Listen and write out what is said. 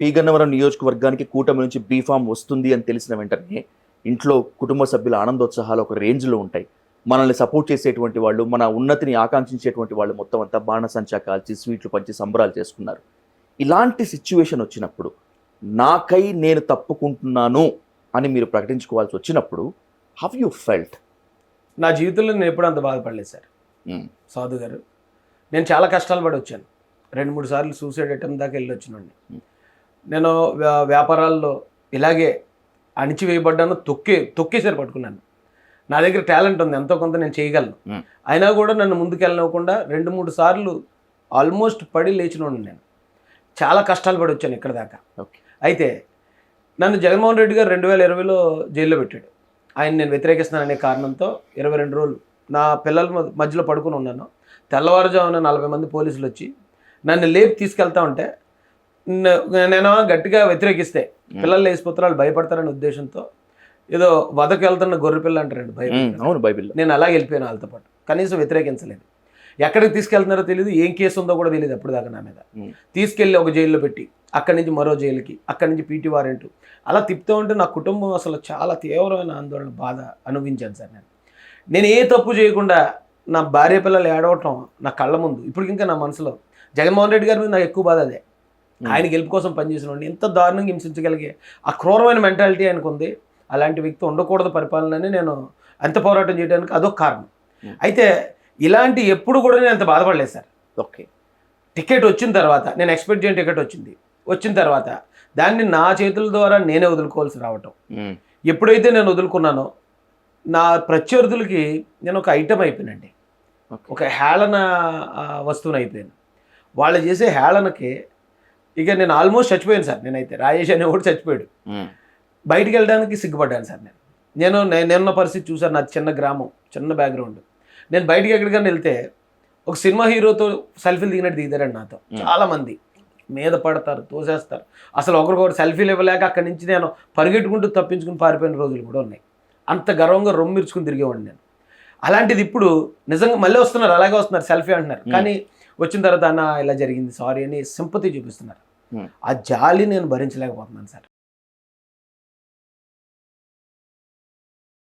P Gannavaram నియోజకవర్గానికి కూటమి నుంచి బీఫామ్ వస్తుంది అని తెలిసిన వెంటనే ఇంట్లో కుటుంబ సభ్యుల ఆనందోత్సాహాలు ఒక రేంజ్లో ఉంటాయి. మనల్ని సపోర్ట్ చేసేటువంటి వాళ్ళు మన ఉన్నతిని ఆకాంక్షించేటువంటి వాళ్ళు మొత్తం అంతా బాణసంచా కాల్చి స్వీట్లు పంచి సంబరాలు చేసుకున్నారు. ఇలాంటి సిచ్యువేషన్ వచ్చినప్పుడు నాకై నేను తప్పుకుంటున్నాను అని మీరు ప్రకటించుకోవాల్సి వచ్చినప్పుడు హవ్ యూ ఫెల్ట్ నా జీవితంలో నేను ఎప్పుడు అంత బాధపడలేదు సార్. సాధు గారు నేను చాలా కష్టాలు పడి వచ్చాను రెండు మూడు సార్లు సూసైడ్ అటెంప్ట్ దాకా వెళ్ళి వచ్చినండి నేను వ్యా- వ్యాపారాల్లో ఇలాగే అణిచివేయబడ్డాను తొక్కే తొక్కేసారి పట్టుకున్నాను. నా దగ్గర టాలెంట్ ఉంది ఎంతో కొంత నేను చేయగలను. అయినా కూడా నన్ను ముందుకెళ్ళనివ్వకుండా రెండు మూడు సార్లు ఆల్మోస్ట్ పడి లేచినోండి నేను. చాలా కష్టాలు పడి వచ్చాను ఇక్కడ దాకా. అయితే నన్ను జగన్మోహన్ రెడ్డి గారు రెండు వేల ఇరవైలో జైల్లో పెట్టాడు. ఆయన నేను వ్యతిరేకిస్తున్నాననే కారణంతో ఇరవై రెండు రోజులు నా పిల్లల మధ్యలో పడుకుని ఉన్నాను. తెల్లవారుజామున నలభై మంది పోలీసులు వచ్చి నన్ను లేపి తీసుకెళ్తా ఉంటే నేను గట్టిగా వ్యతిరేకిస్తే పిల్లలు లేచిపోతారు వాళ్ళు భయపడతారనే ఉద్దేశంతో ఏదో వదకు వెళ్తున్న గొర్రె పిల్ల అంటారండి భయం అవును బైబిల్లో నేను అలాగే వెళ్ళిపోయాను వాళ్ళతో పాటు. కనీసం వ్యతిరేకించలేదు. ఎక్కడికి తీసుకెళ్తున్నారో తెలియదు ఏం కేసు ఉందో కూడా తెలియదు అప్పుడు దాకా నా మీద. తీసుకెళ్ళి ఒక జైల్లో పెట్టి అక్కడి నుంచి మరో జైలుకి అక్కడి నుంచి పీటీ వారెంట్ అలా తిప్పుతూ ఉంటే నా కుటుంబం అసలు చాలా తీవ్రమైన ఆందోళన బాధ అనుభవించాను సార్ నేను. నేను ఏ తప్పు చేయకుండా నా భార్య పిల్లలు ఏడవటం నా కళ్ళ ముందు. ఇప్పుడు ఇంకా నా మనసులో. జగన్మోహన్ రెడ్డి గారి మీద నాకు ఎక్కువ బాధ అదే. ఆయన గెలుపు కోసం పనిచేసిన వాడిని. ఎంత దారుణంగా హింసించగలిగే ఆ క్రూరమైన మెంటాలిటీ ఆయనకు ఉంది. అలాంటి వ్యక్తి ఉండకూడదు పరిపాలన అని నేను అంత పోరాటం చేయడానికి అదొక కారణం. అయితే ఇలాంటి ఎప్పుడు కూడా నేను అంత బాధపడలేదు సార్. ఓకే. టికెట్ వచ్చిన తర్వాత నేను ఎక్స్పెక్ట్ చేయని టికెట్ వచ్చింది. వచ్చిన తర్వాత దాన్ని నా చేతుల ద్వారా నేనే వదులుకోవాల్సి రావటం. ఎప్పుడైతే నేను వదులుకున్నానో నా ప్రత్యర్థులకి నేను ఒక ఐటమ్ అయిపోయానండి. ఒక హేళన వస్తువుని అయిపోయాను. వాళ్ళు చేసే హేళనకి ఇక నేను ఆల్మోస్ట్ చచ్చిపోయాను సార్. నేనైతే రాజేష్ అనేవాడు చచ్చిపోయాడు. బయటికి వెళ్ళడానికి సిగ్గుపడ్డాను సార్ నేను. నేను నే- నేనున్న పరిస్థితి చూసాను నాది చిన్న గ్రామం చిన్న బ్యాక్గ్రౌండ్ నేను బయటికి ఎక్కడికైనా వెళ్తే ఒక సినిమా హీరోతో సెల్ఫీలు దిగినట్టు దిగుతారండి నాతో. Hmm. చాలా మంది మీద పడతారు తోసేస్తారు. అసలు ఒకరికొకరు సెల్ఫీలు ఇవ్వలేక అక్కడి నుంచి నేను పరిగెట్టుకుంటూ తప్పించుకుని పారిపోయిన రోజులు కూడా ఉన్నాయి. అంత గర్వంగా రొమ్మిర్చుకుని తిరిగేవాడిని నేను. అలాంటిది ఇప్పుడు నిజంగా మళ్ళీ వస్తున్నారు అలాగే వస్తున్నారు సెల్ఫీ అంటున్నారు. కానీ వచ్చిన తర్వాత అన్న ఇలా జరిగింది సారీ అని సింపతి చూపిస్తున్నారు. Hmm. ఆ జాలి నేను భరించలేకపోతున్నాను సార్.